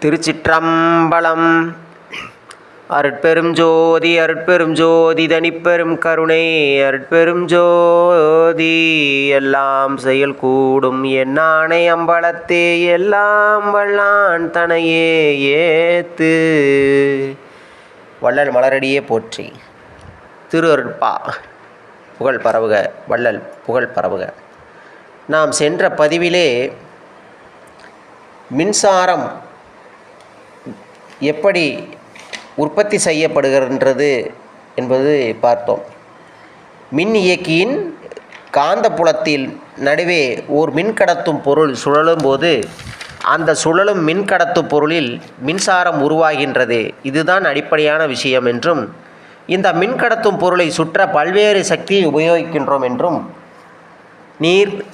திருச்சிற்றம்பலம். அருட்பெரும் ஜோதி அருட்பெரும் ஜோதி தனிப்பெரும் கருணை அருட்பெரும் ஜோதி எல்லாம் செயல் கூடும். என் ஆணை அம்பலத்தே எல்லாம் வல்லான் தனையே ஏத்து. வள்ளல் மலரடியே போற்றி. திரு அருட்பா புகழ் பரவுக வள்ளல் புகழ் பரவுக. நாம் சென்ற பதிவிலே மின்சாரம் எப்படி உற்பத்தி செய்யப்படுகின்றது என்பது பார்த்தோம். மின் இயக்கியின் காந்தப்புலத்தில் நடுவே ஓர் மின்கடத்தும் பொருள் சுழலும் போது அந்த சுழலும் மின்கடத்து பொருளில் மின்சாரம் உருவாகின்றது. இதுதான் அடிப்படையான விஷயம் என்றும் இந்த மின்கடத்தும் பொருளை சுற்ற பல்வேறு சக்தியை உபயோகிக்கின்றோம் என்றும் நீர்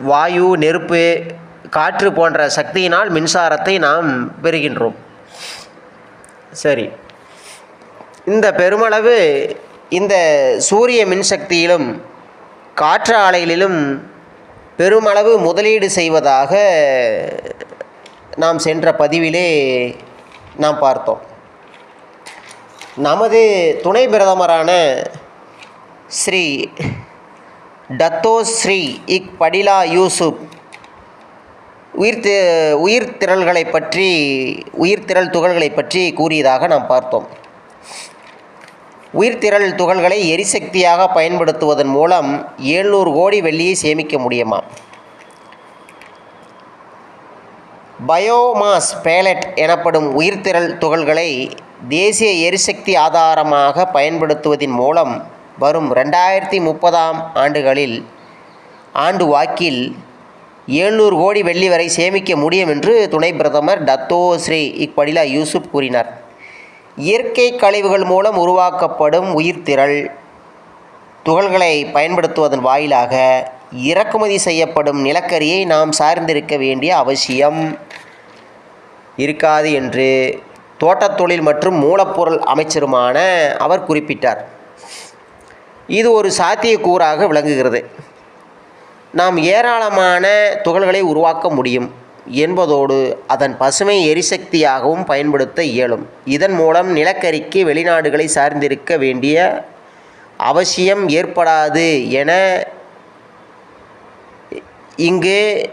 வாயு நெருப்பு காற்று போன்ற சக்தியினால் மின்சாரத்தை நாம் பெறுகின்றோம். சரி. இந்த பெருமளவு இந்த சூரிய மின்சக்தியிலும் காற்று ஆலைகளிலும் பெருமளவு முதலீடு செய்வதாக நாம் சென்ற பதிவிலே நாம் பார்த்தோம். நமது துணை பிரதமரான ஸ்ரீ டத்தோ ஸ்ரீ இக் படிலா யூசுப் உயிர் உயிர் திரள்களை பற்றி உயிர் திரள் துகள்களை பற்றி கூறியதாக நாம் பார்த்தோம். உயிர்த்திரள் துகள்களை எரிசக்தியாக பயன்படுத்துவதன் மூலம் ஏழ்நூறு கோடி வெள்ளியை சேமிக்க முடியுமா? பயோமாஸ் பேலட் எனப்படும் உயிர்த்திரள் துகள்களை தேசிய எரிசக்தி ஆதாரமாக பயன்படுத்துவதன் மூலம் வரும் ரெண்டாயிரத்தி முப்பதாம் ஆண்டுகளில் ஆண்டு வாக்கில் ஏழ்நூறு கோடி வெள்ளி வரை சேமிக்க முடியும் என்று துணை பிரதமர் டத்தோ ஸ்ரீ இக்படிலா யூசுப் கூறினார். இயற்கை கழிவுகள் மூலம் உருவாக்கப்படும் உயிர்த்திரள் துகள்களை பயன்படுத்துவதன் வாயிலாக இறக்குமதி செய்யப்படும் நிலக்கரியை நாம் சார்ந்திருக்க வேண்டிய அவசியம் இருக்காது என்று தோட்டத்தொழில் மற்றும் மூலப்பொருள் அமைச்சருமான அவர் குறிப்பிட்டார். இது ஒரு சாத்தியக்கூறாக விளங்குகிறது. நாம் ஏராளமான துகள்களை உருவாக்க முடியும் என்பதோடு அதன் பசுமை எரிசக்தியாகவும் பயன்படுத்த இயலும். இதன் மூலம் நிலக்கரிக்கு வெளிநாடுகளை சார்ந்திருக்க வேண்டிய அவசியம் ஏற்படாது என இங்கு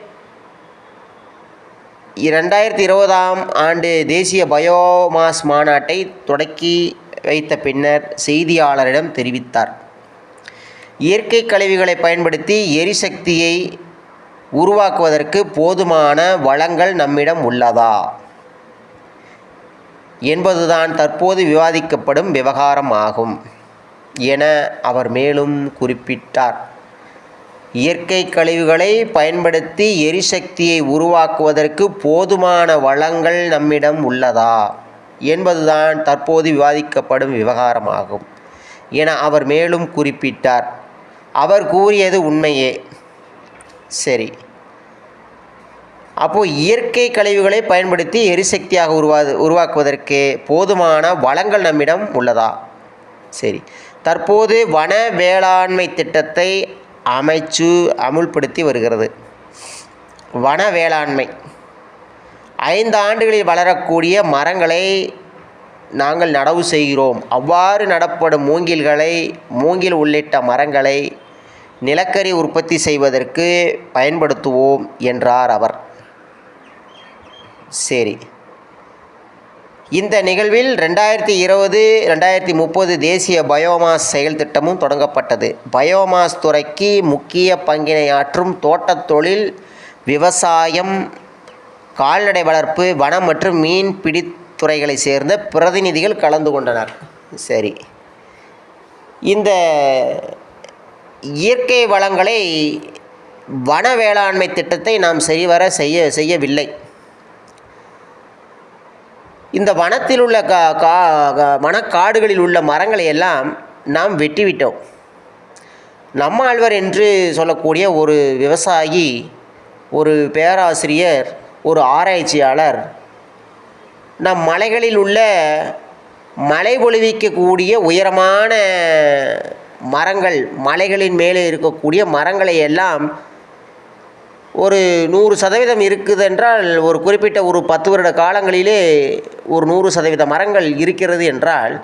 இரண்டாயிரத்தி இருபதாம் ஆண்டு தேசிய பயோமாஸ் மாநாட்டை தொடக்கி வைத்த பின்னர் செய்தியாளரிடம் தெரிவித்தார். இயற்கை கழிவுகளை பயன்படுத்தி எரிசக்தியை உருவாக்குவதற்கு போதுமான வளங்கள் நம்மிடம் உள்ளதா? என்பதுதான் தற்போது விவாதிக்கப்படும் விவகாரம் ஆகும். என அவர் மேலும் குறிப்பிட்டார். இயற்கை கழிவுகளை பயன்படுத்தி எரிசக்தியை உருவாக்குவதற்கு போதுமான வளங்கள் நம்மிடம் உள்ளதா? என்பதுதான் தற்போது விவாதிக்கப்படும் விவகாரமாகும் என அவர் மேலும் குறிப்பிட்டார். அவர் கூறியது உண்மையே. சரி. அப்போது இயற்கை கழிவுகளை பயன்படுத்தி எரிசக்தியாக உருவா உருவாக்குவதற்கு போதுமான வளங்கள் நம்மிடம் உள்ளதா? சரி. தற்போது வன வேளாண்மை திட்டத்தை அமைச்சு அமுல்படுத்தி வருகிறது. வன வேளாண்மை. ஐந்து ஆண்டுகளில் வளரக்கூடிய மரங்களை நாங்கள் நடவு செய்கிறோம். அவ்வாறு நடப்படும் மூங்கில்களை மூங்கில் உள்ளிட்ட மரங்களை நிலக்கரி உற்பத்தி செய்வதற்கு பயன்படுத்துவோம் என்றார் அவர். சரி. இந்த நிகழ்வில் ரெண்டாயிரத்தி இருபது ரெண்டாயிரத்தி முப்பது தேசிய பயோமாஸ் செயல் திட்டமும் தொடங்கப்பட்டது. பயோமாஸ் துறைக்கு முக்கிய பங்கினை ஆற்றும் தோட்டத் தொழில் விவசாயம் கால்நடை வளர்ப்பு வனம் மற்றும் மீன் பிடி துறைகளை சேர்ந்த பிரதிநிதிகள் கலந்து கொண்டனர். சரி. இந்த இயற்கை வளங்களை வன வேளாண்மை திட்டத்தை நாம் சரிவர செய்ய செய்யவில்லை. இந்த வனத்தில் உள்ள கா கா கா- வனக்காடுகளில் உள்ள மரங்களை எல்லாம் நாம் வெட்டிவிட்டோம். நம்மாழ்வர் என்று சொல்லக்கூடிய ஒரு விவசாயி ஒரு பேராசிரியர் ஒரு ஆராய்ச்சியாளர் நம் மலைகளில் உள்ள மலை பொழிவிக்கக்கூடிய உயரமான மரங்கள் மலைகளின் மேலே இருக்கக்கூடிய மரங்களை எல்லாம் ஒரு நூறு சதவீதம் இருக்குது என்றால் ஒரு குறிப்பிட்ட ஒரு பத்து வருட காலங்களிலே ஒரு நூறு சதவீத மரங்கள் இருக்கிறது என்றால்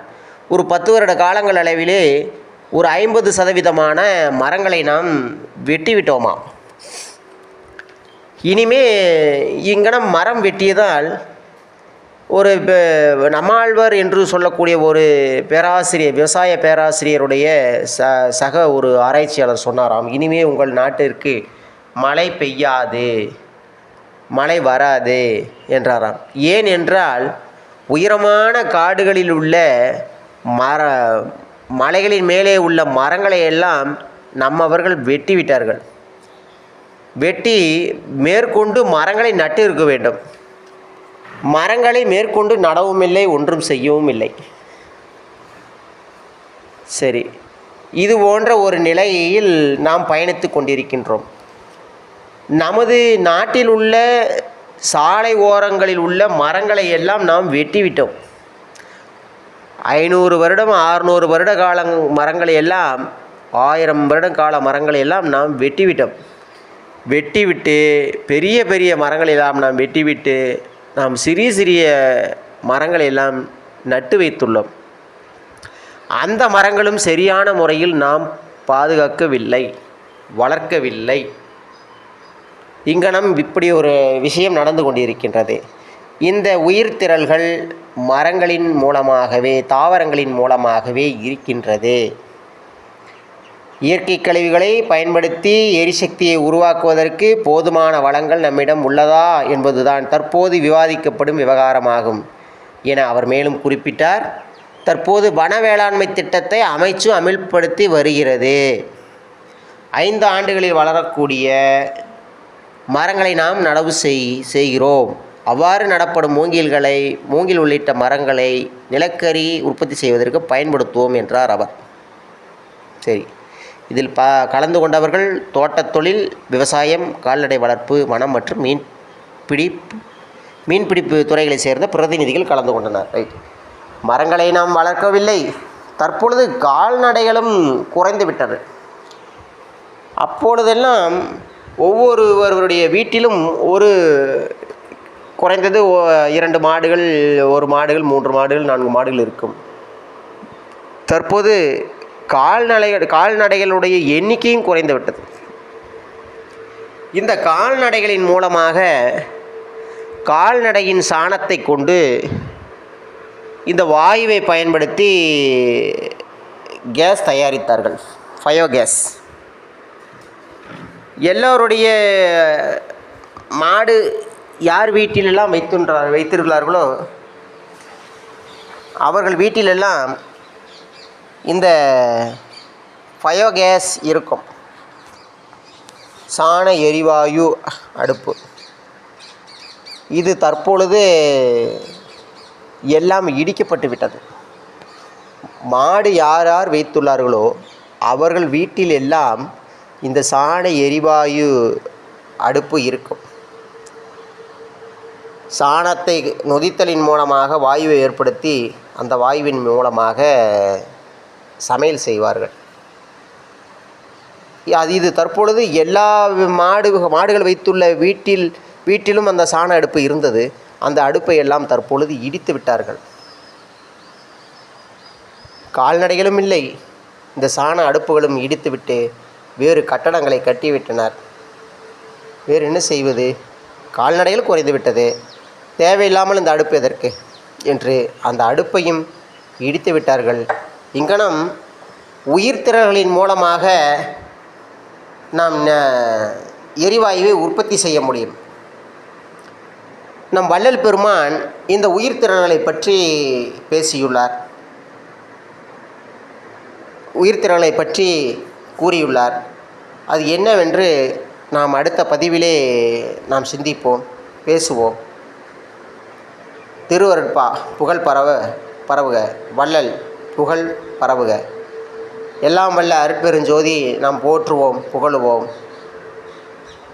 ஒரு பத்து வருட காலங்கள் அளவிலே ஒரு ஐம்பது சதவீதமான மரங்களை நாம் வெட்டிவிட்டோமாம். இனிமே இங்கனம் மரம் வெட்டியதால் ஒரு நம்மாழ்வர் என்று சொல்லக்கூடிய ஒரு பேராசிரியர் விவசாய பேராசிரியருடைய ச சக ஒரு ஆராய்ச்சியாளர் சொன்னாராம் இனிமே உங்கள் நாட்டிற்கு மழை பெய்யாது மழை வராது என்றாராம். ஏன் என்றால் உயரமான காடுகளில் உள்ள மர மலைகளின் மேலே உள்ள மரங்களை எல்லாம் நம்மவர்கள் வெட்டி விட்டார்கள் வெட்டி மேற்கொண்டு மரங்களை நட்டு இருக்க வேண்டும். மரங்களை மேற்கொண்டு நடவும் இல்லை ஒன்றும் செய்யவும் இல்லை. சரி. இது போன்ற ஒரு நிலையில் நாம் பயணித்து கொண்டிருக்கின்றோம். நமது நாட்டில் உள்ள சாலை ஓரங்களில் உள்ள மரங்களை எல்லாம் நாம் வெட்டிவிட்டோம். ஐநூறு வருடம் ஆறுநூறு வருட கால மரங்களை எல்லாம் ஆயிரம் வருட கால மரங்களை எல்லாம் நாம் வெட்டிவிட்டோம். வெட்டிவிட்டு பெரிய பெரிய மரங்களை எல்லாம் நாம் வெட்டிவிட்டு நாம் சிறிய சிறிய மரங்களை எல்லாம் நட்டு வைத்துள்ளோம். அந்த மரங்களும் சரியான முறையில் நாம் பாதுகாக்கவில்லை வளர்க்கவில்லை. இங்கனம் இப்படி ஒரு விஷயம் நடந்து கொண்டிருக்கின்றது. இந்த உயிர்த்திரள்கள் மரங்களின் மூலமாகவே தாவரங்களின் மூலமாகவே இருக்கின்றது. இயற்கை கழிவுகளை பயன்படுத்தி எரிசக்தியை உருவாக்குவதற்கு போதுமான வளங்கள் நம்மிடம் உள்ளதா என்பதுதான் தற்போது விவாதிக்கப்படும் விவகாரமாகும் என அவர் மேலும் குறிப்பிட்டார். தற்போது வன வேளாண்மை திட்டத்தை அமைச்சு அமல்படுத்தி வருகிறது. ஐந்து ஆண்டுகளில் வளரக்கூடிய மரங்களை நாம் நடவு செய் செய்கிறோம். அவ்வாறு நடப்படும் மூங்கில்களை மூங்கில் உள்ளிட்ட மரங்களை நிலக்கரி உற்பத்தி செய்வதற்கு பயன்படுத்துவோம் என்றார் அவர். சரி. இதில் ப கலந்து கொண்டவர்கள் தோட்டத் தொழில் விவசாயம் கால்நடை வளர்ப்பு வனம் மற்றும் மீன் பிடி மீன்பிடிப்பு துறைகளைச் சேர்ந்த பிரதிநிதிகள் கலந்து கொண்டனர். ரைட். மரங்களை நாம் வளர்க்கவில்லை. தற்பொழுது கால்நடைகளும் குறைந்து விட்டது. அப்பொழுதெல்லாம் ஒவ்வொருவருடைய வீட்டிலும் ஒரு குறைந்தது இரண்டு மாடுகள் ஒரு மாடுகள் மூன்று மாடுகள் நான்கு மாடுகள் இருக்கும். தற்போது கால்நடை கால்நடைகளுடைய எண்ணிக்கையும் குறைந்துவிட்டது. இந்த கால்நடைகளின் மூலமாக கால்நடையின் சாணத்தை கொண்டு இந்த வாயுவை பயன்படுத்தி கேஸ் தயாரித்தார்கள். ஃபயோகேஸ் எல்லோருடைய மாடு யார் வீட்டிலெல்லாம் வைத்துன்றார் வைத்திருக்கிறார்களோ அவர்கள் வீட்டிலெல்லாம் இந்த பயோகேஸ் இருக்கும். சாண எரிவாயு அடுப்பு. இது தற்பொழுது எல்லாம் இடிக்கப்பட்டு விட்டது. மாடு யார் யார் வைத்துள்ளார்களோ அவர்கள் வீட்டில் எல்லாம் இந்த சாண எரிவாயு அடுப்பு இருக்கும். சாணத்தை நொதித்தலின் மூலமாக வாயுவை ஏற்படுத்தி அந்த வாயுவின் மூலமாக சமையல் செய்வார்கள். அது இது தற்பொழுது எல்லா மாடு மாடுகள் வைத்துள்ள வீட்டில் வீட்டிலும் அந்த சாண அடுப்பு இருந்தது. அந்த அடுப்பை எல்லாம் தற்பொழுது இடித்து விட்டார்கள். கால்நடைகளும் இல்லை. இந்த சாண அடுப்புகளும் இடித்துவிட்டு வேறு கட்டடங்களை கட்டிவிட்டனர். வேறு என்ன செய்வது? கால்நடைகள் குறைந்து விட்டது. தேவையில்லாமல் இந்த அடுப்பு எதற்கு? என்று அந்த அடுப்பையும் இடித்து விட்டார்கள். இங்கனம் உயிர்த்திரள்களின் மூலமாக நாம் எரிவாயுவை உற்பத்தி செய்ய முடியும். நம் வள்ளல் பெருமான் இந்த உயிர்த்திரள்களை பற்றி பேசியுள்ளார். உயிர்த்திரளை பற்றி கூறியுள்ளார். அது என்னவென்று நாம் அடுத்த பதிவிலே நாம் சிந்திப்போம் பேசுவோம். திருவருட்பா புகழ் பரவ பரவுக. வள்ளல். புகழ் பரவுக. எல்லாம் வல்ல அருட்பெருஞ்சோதி நாம் போற்றுவோம் புகழுவோம்.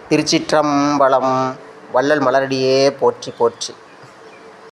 திருச்சிற்றம்பலம் வள்ளல் மலரடியே போற்றி போற்றி.